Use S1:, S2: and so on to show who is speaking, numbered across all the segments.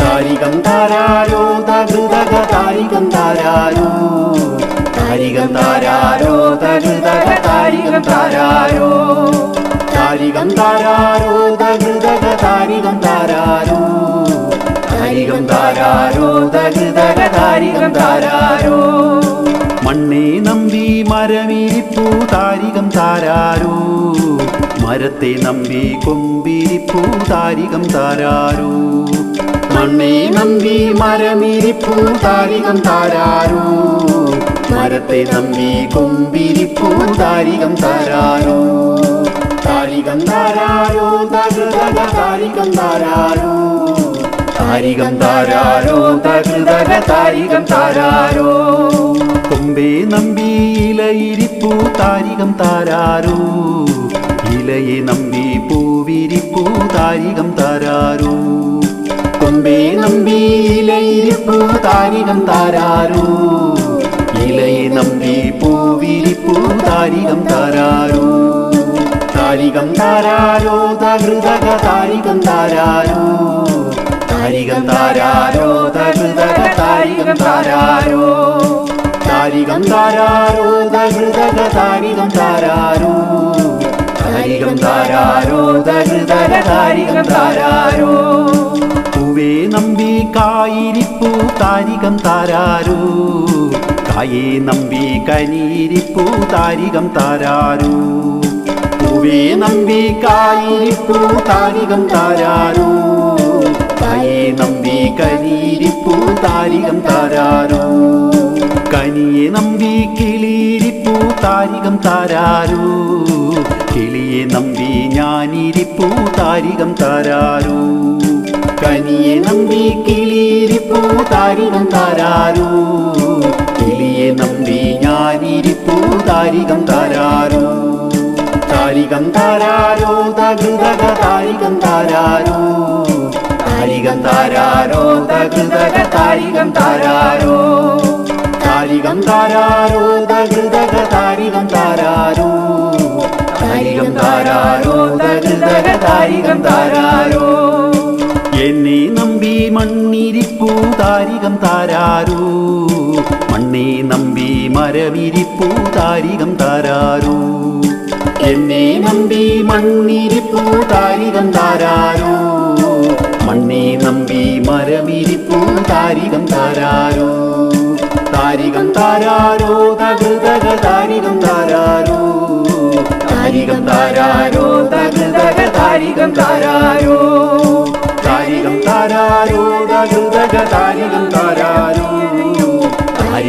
S1: താരികം താരാരോ തകൃതക താരികം താരാരോ. താരികം താരാരോ തകൃതക താരികം താരാരോ. താരികം താരാരോ തകൃതക താരികം താരാരോ. താരികം താരാരോ തകൃതക താരികം താരാരോ. മണ്ണേ നമ്പി മരമിരിപ്പു താരികം താരാരോ. മരത്തെ നമ്പി കൊമ്പിരിപ്പൂ താരികം താരാരോ. മണ്ണേ നമ്പി മരമിരിപ്പൂ താരികം താരാരോ മരത്തെ നമ്പി കൊമ്പിരിപ്പൂ താരികം താരാരോ താരികം താരാരോ തകൃതക താരികം താരാരോ താരികം താരാരോ തകൃതക താരികം താരാരോ കൊമ്പേ നമ്പി ഇലയിരിപ്പൂ താരികം താരാരോ ഇലയെ നമ്പി പൂവിരിപ്പൂ താരികം താരാരോ കൊമ്പേ നമ്പി ഇലയിരിപ്പൂ താരികം താരാരോ. ഇലയെ നമ്പി പൂവിരിപ്പൂ താരികം താരാരോ. താരികം താരാരോ തകൃതക താരികം താരാരോ. താരികം താരാരോ തകൃതക താരികം താരാരോ. താരികം താരാരോ തകൃതക താരികം താരാരോ. താരികം താരാരോ തകൃതക താരികം താരാരോ. പൂവേ നമ്പി കായിരിപ്പൂ താരികം താരാരൂ. കായേ നമ്പി കനീരിപ്പൂ താരികം താരാരൂ. പൂവേ നമ്പി കായിരിപ്പൂ താരികം താരാരൂ. കായേ നമ്പി കനീരിപ്പൂ താരികം താരാരൂ. കനിയെ നമ്പി കിളിയിരിപ്പൂ താരികം താരാരൂ. കിളിയെ നമ്പി ഞാനിരിപ്പൂ താരികം താരാരോ. കനിയെ നമ്പി കിളിയിരിപ്പൂ താരികം താരാരൂ. കിളിയെ നമ്പി ഞാനിരിപ്പൂ താരികം താരാരൂ. താരികം താരാരോ തകൃതക താരികം താരാരോ. താരികം താരാരോ തകൃതക താരികം താരാരോ. താരികം താരാരോ തകൃതക താരികം താരാരോ. താരികം താരാരോ തകൃതക താരികം താരാരോ. മണ്ണിരിപ്പൂ താരികം താരാരോ. മണ്ണെ നമ്പി മരവിരിപ്പൂ താരികം താരാരോ. എന്നെ നമ്പി മണ്ണിരിപ്പൂ താരികം താരാരോ. മണ്ണെ നമ്പി മരമിരിപ്പൂ താരികം താരാരോ. താരികം താരാരോ തകൃതക താരികം താരാരോ. താരികം താരാരോ തകൃതക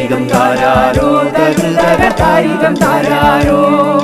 S1: താരികം താരാരോ തകൃതക താരികം താരാരോ താരികം താരാ